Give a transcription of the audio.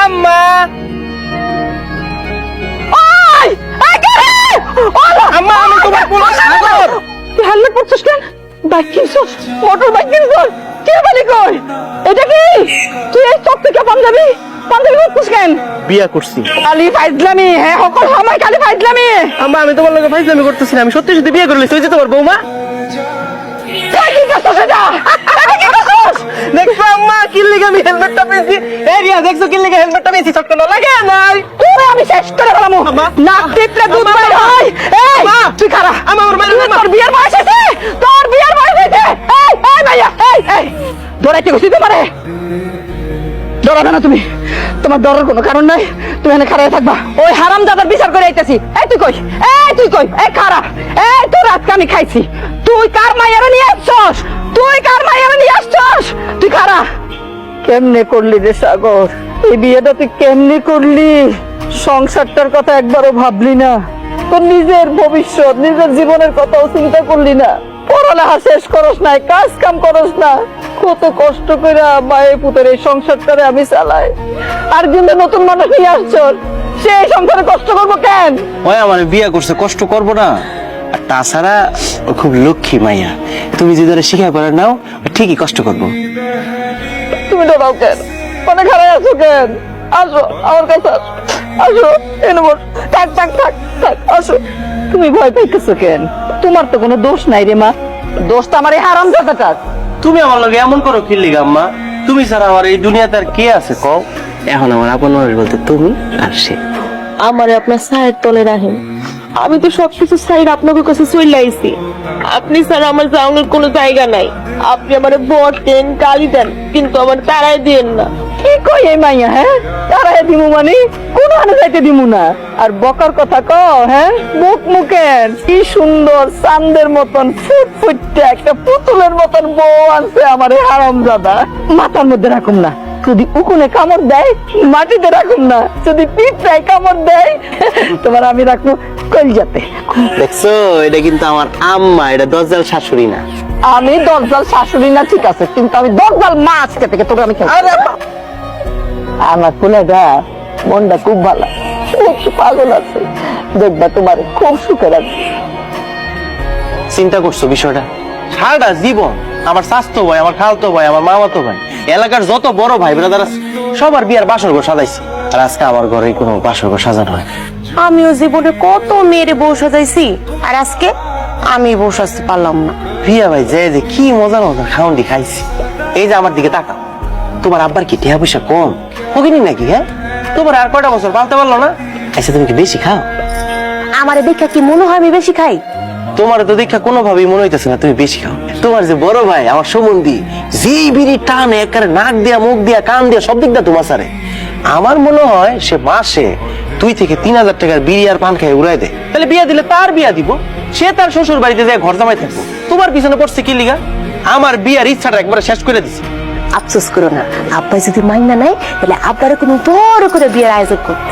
আম্মা! ওই! এই ওলা! আম্মা আমি তোমার কোন সাগর তুই হেলমেট পরছিস কেন? বাইক কিনছস? মোটর বাইক কিনছস? কে বালি কই? এটা কি? তুই এই চক থেকে পাঞ্জাবি? পাঞ্জাবি পরছিস কেন? বিয়া করছি। খালি ফাইজলামি হ্যাঁ সকল সময় খালি ফাইজলামি। আম্মা আমি তোমার লগে ফাইজলামি করতেছি না আমি সত্যি সত্যি বিয়ে করলে তুই যে তোমার বৌমা। দেখছ আম্মা কি লিগে আমি হেলমেটটা পেয়েছি। এই রিয়া দেখছ কি লিগে হেলমেটটা পেয়েছি? চটকে না লাগে নাই? তুই আমি শেষ করে ফেলামু। আম্মা। নাক টিপলে দুধ আম্মা, বের হয়। এই তুই খারা। আমার বাইরে তোর বিয়ের বয়স হয়েছে? তোর বিয়ের বয়স হয়েছে? এই এই ভাইয়া এই এই। দৌড়াইতে গেছি তোমারে ডরাবে না তুমি। তোমার ডরার কোনো কারণ নাই। তুমি এখানে খাড়াই থাকবা। ওই হারাম দাদার বিচার করে আইতেছি। এই তুই কই? এই তুই কই? এই খারা। এই তোর আজকে আমি খাইছি। তুই কার মাইয়ারে নিয়ে আসছস? তুই কার মাইয়ারে নিয়ে আসছস? তুই খারা। কেমনে করলি রে সাগর? এই বিয়েটা তুই কেমনে করলি? সংসারটার কথা একবারও ভাবলি না। তোর নিজের ভবিষ্যৎ, নিজের জীবনের কথাও চিন্তা করলি না। পড়ালেখা শেষ করস নাই কাজ কাম করস না। কত কষ্ট করে মায়ের পুতের এই সংসারটারে আমি চালাই। আর কিন্তু নতুন মানুষ নিয়ে আসছস সে এই সংসারে কষ্ট করব কেন? ওই আমার বিয়া করছে, কষ্ট করব না। আর তাছাড়া ও খুব লক্ষ্মী মাইয়া। তুমি যদি ওরা শিখাই পারে নাও ঠিকই কষ্ট করব। তুমি ডরাও কেন? অনেক হারাই আছো কেন? আসো আমার কাছে আসো। আসো এনে বস থাক থাক থাক থাক আসো। তুমি ভয় পাইতেছো কেন? তোমার তো কোনো দোষ নাই রে মা। দোষ তো আমার এই হারাম জাদাটার তুমি আমার লগে এমন করো কি লিগা আম্মা তুমি ছাড়া আমার এই দুনিয়াতে আর কে আছে কও? এখন আমার আপন মানুষ বলতে তুমি আর সে। আমারে আপনার সায়ের তলে রাখেন। আমি তো সবকিছু সাইড আপনাকে কাছে চলে আইছি। আপনি স্যার আমার যাওয়ার কোনো জায়গা নাই। আপনি আমার বট দেন, গালি দেন, কিন্তু আমার তারাই দেন না। কি কই এই মাইয়া হ্যাঁ? তারাই দিমু মানে? কোন আনে যাইতে দিমু না? আর বকার কথা ক হ্যাঁ? মুখ মুখের কি সুন্দর চান্দের মতন ফুট ফুটটা একটা পুতুলের মতন বউ আনছে আমার হারাম দাদা মাথার মধ্যে রাখুম না। যদি উকুনে কামড় দেয় মাটিতে রাখুন না। যদি পিঠটায় কামড় দেয় তোমার আমি রাখব কলজাতে। দেখছ এটা কিন্তু আমার আম্মা এটা দজ্জাল শাশুড়ি না। আমি দরজাল শাশুড়ি না ঠিক আছে কিন্তু আমি দরজাল মা আজকে থেকে তোকে আমি। আমার ফুলেটা মনটা খুব ভালো। খুব পাগল আছে। দেখবা তোমার খুব সুখে রাখবে চিন্তা করছ বিষয়টা? সারাটা জীবন আমার স্বাস্থ্য ভাই আমার খালতো ভাই আমার মামাতো ভাই। এলাকার যত বড় ভাই ব্রাদার আছে সবার বিয়ার বাসর ঘর সাজাইছি। আর আজকে আমার ঘরে কোনো বাসর ঘর সাজানো হয় আমিও জীবনে কত মেয়ের বউ সাজাইছি আর আজকে আমি বউ সাজতে পারলাম না। প্রিয়া ভাই যে যে কি মজার মজার খাউন্ডি খাইছি। এই যে আমার দিকে তাকাও। তোমার আব্বার কি টিয়া পয়সা কম? হকিনি নাকি হ্যাঁ? তোমার আর কয়টা বছর পালতে পারল না? আচ্ছা তুমি কি বেশি খাও? আমার দেখা কি মনে হয় আমি বেশি খাই? তোমার তো দেখা কোনোভাবেই মনে হইতেছে না, তুমি বেশি খাও। তোমার যে বড় ভাই, আমার সম্বন্ধী যেই বিড়ি টানে, একেবারে নাক দিয়া, মুখ দিয়া, কান দিয়া, সব দিক দিয়া তোমার সারে। আমার মনে হয় সে মাসে দুই থেকে তিন হাজার টাকার বিড়ি আর পান খাই উড়াই দেয়। তাহলে বিয়া দিলে তার বিয়া দিব। সে তার শ্বশুর বাড়িতে যায় ঘর জামাই থাকব। তোমার পিছনে পড়ছে কি লিগা? আমার বিয়ার ইচ্ছাটা একবারে শেষ করে দিছে। আফসোস করো না, আব্বাই যদি মাইনা নাই তাহলে আব্বারে কোনো বড় করে বিয়ের আয়োজন করতে